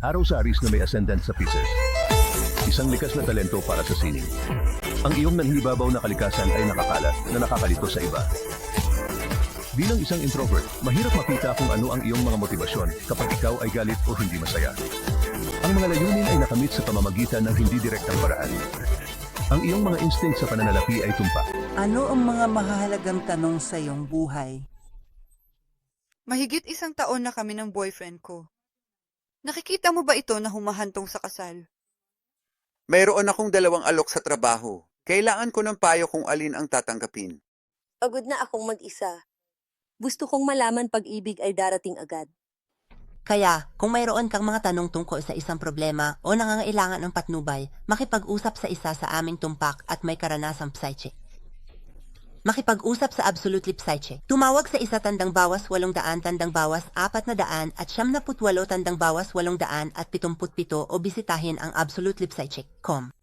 Araw sa Aris na may ascendant sa Pisces. Isang likas na talento para sa sining. Ang iyong nanghilibabaw na kalikasan ay nakakalat na nakakalito sa iba. Bilang isang introvert, mahirap makita kung ano ang iyong mga motibasyon kapag ikaw ay galit o hindi masaya. Ang mga layunin ay nakamit sa pamamagitan ng hindi direktang paraan. Ang iyong mga instinct sa pananalapi ay tumpak. Ano ang mga mahalagang tanong sa iyong buhay? Mahigit isang taon na kami ng boyfriend ko. Nakikita mo ba ito na humahantong sa kasal? Mayroon akong dalawang alok sa trabaho. Kailangan ko ng payo kung alin ang tatanggapin. Pagod na akong mag-isa. Gusto kong malaman pag-ibig ay darating agad. Kaya, kung mayroon kang mga tanong tungkol sa isang problema o nangangailangan ng patnubay, makipag-usap sa isa sa aming tumpak at may karanasang psyche. Makipag-usap sa Absolutely Psyche. Tumawag sa isa tandang bawas walong daan tandang bawas apat na daan at siyam na putwalo tandang bawas walong daan at pitumput pito o bisitahin ang absolutelypsyche.com.